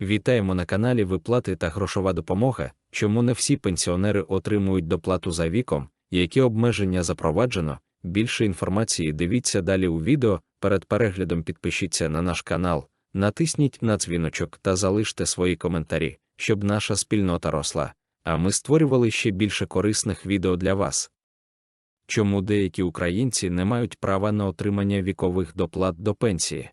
Вітаємо на каналі Виплати та грошова допомога. Чому не всі пенсіонери отримують доплату за віком, які обмеження запроваджено. Більше інформації дивіться далі у відео. Перед переглядом підпишіться на наш канал, натисніть на дзвіночок та залиште свої коментарі, щоб наша спільнота росла, а ми створювали ще більше корисних відео для вас. Чому деякі українці не мають права на отримання вікових доплат до пенсії?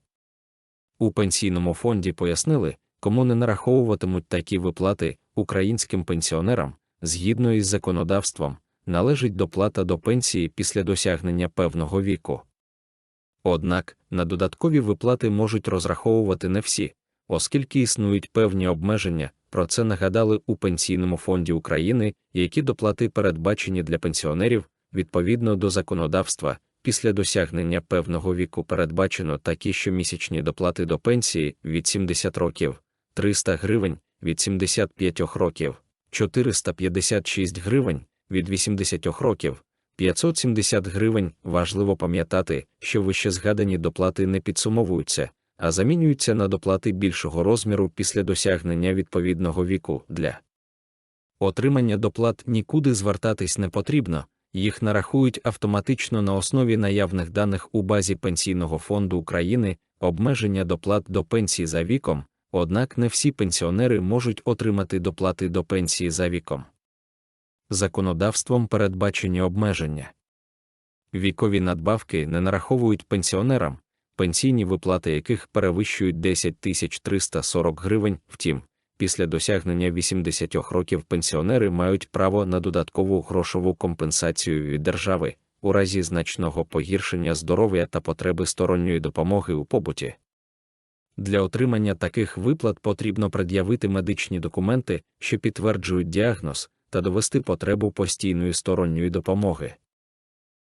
У пенсійному фонді пояснили, кому не нараховуватимуть такі виплати українським пенсіонерам, згідно із законодавством, належить доплата до пенсії після досягнення певного віку. Однак на додаткові виплати можуть розраховувати не всі, оскільки існують певні обмеження, про це нагадали у Пенсійному фонді України, які доплати передбачені для пенсіонерів відповідно до законодавства. Після досягнення певного віку передбачено такі щомісячні доплати до пенсії від 70 років, 300 гривень від 75 років, 456 гривень від 80 років, 570 гривень. Важливо пам'ятати, що вище згадані доплати не підсумовуються, а замінюються на доплати більшого розміру після досягнення відповідного віку для отримання доплат нікуди звертатись не потрібно їх нарахують автоматично на основі наявних даних у базі Пенсійного фонду України, обмеження доплат до пенсії за віком, однак не всі пенсіонери можуть отримати доплати до пенсії за віком. Законодавством передбачені обмеження. Вікові надбавки не нараховують пенсіонерам, пенсійні виплати яких перевищують 10 340 гривень, втім, після досягнення 80 років пенсіонери мають право на додаткову грошову компенсацію від держави у разі значного погіршення здоров'я та потреби сторонньої допомоги у побуті. Для отримання таких виплат потрібно пред'явити медичні документи, що підтверджують діагноз, та довести потребу постійної сторонньої допомоги.